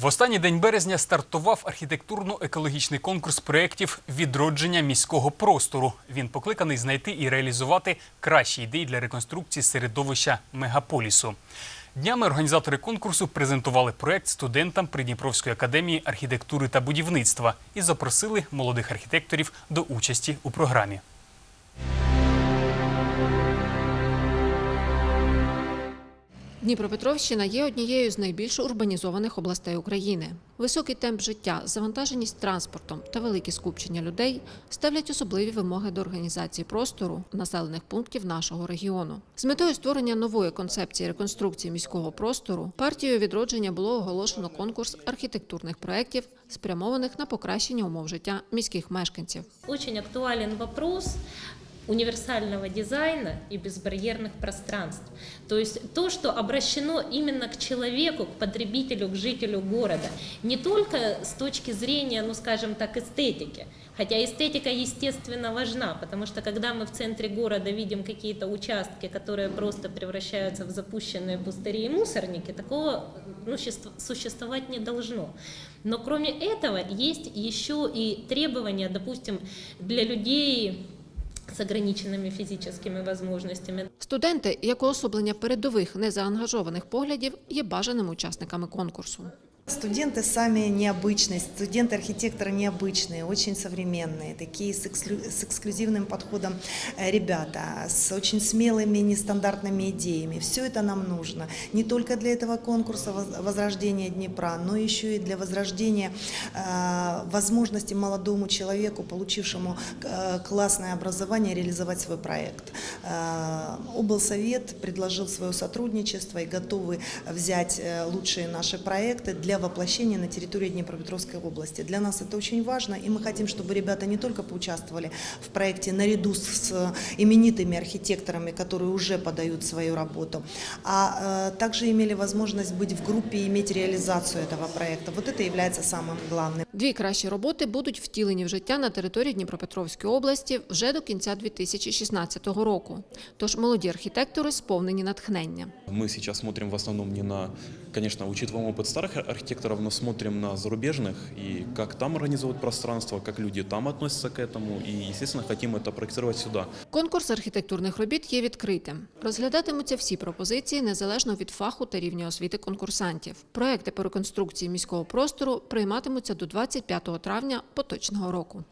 В останній день березня стартував архітектурно-екологічний конкурс проєктів відродження міського простору. Він покликаний знайти і реалізувати кращі ідеї для реконструкції середовища мегаполісу. Днями організатори конкурсу презентували проєкт студентам Придніпровської академії архітектури та будівництва і запросили молодих архітекторів до участі у програмі. Дніпропетровщина є однією з найбільш урбанізованих областей України. Високий темп життя, завантаженість транспортом та великі скупчення людей ставлять особливі вимоги до організації простору населених пунктів нашого регіону. З метою створення нової концепції реконструкції міського простору партією відродження було оголошено конкурс архітектурних проєктів, спрямованих на покращення умов життя міських мешканців. Очень актуален вопрос универсального дизайна и безбарьерных пространств. То есть то, что обращено именно к человеку, к потребителю, к жителю города. Не только с точки зрения, ну скажем так, эстетики. Хотя эстетика, естественно, важна, потому что когда мы в центре города видим какие-то участки, которые просто превращаются в запущенные пустыри и мусорники, такого ну, существ- существовать не должно. Но кроме этого есть еще и требования, допустим, для людей с ограниченими фізичними можливостями. Студенти, як уособлення передових незаангажованих поглядів, є бажаними учасниками конкурсу. Студенты сами необычные, студенты-архитекторы необычные, очень современные, такие с, эксклю- с эксклюзивным подходом э, ребята, с очень смелыми, нестандартными идеями. Все это нам нужно не только для этого конкурса воз- возрождения Днепра, но еще и для возрождения э, возможности молодому человеку, получившему э, классное образование, реализовать свой проект. Э, облсовет предложил свое сотрудничество и готовы взять э, лучшие наши проекты для воплощения на территории Днепропетровской области. Для нас это очень важно, и мы хотим, чтобы ребята не только поучаствовали в проекте наряду с э, именитыми архитекторами, которые уже подают свою работу, а э, также имели возможность быть в группе и иметь реализацию этого проекта. Вот это является самым главным. Дві кращі роботи будуть втілені в життя на території Дніпропетровської області вже до кінця 2016 року. Тож молоді архітектори сповнені натхнення. Мы сейчас смотрим в основном не на, конечно, учитываем опыт старых архитекторов, но смотрим на зарубежных и как там организовывать пространство, как люди там относятся к этому и, естественно, хотим это проектировать сюда. Конкурс архітектурних робіт є відкритим. Розглядатимуться всі пропозиції незалежно від фаху та рівня освіти конкурсантів. Проекти по реконструкції міського простору прийматимуться до 25 травня поточного року.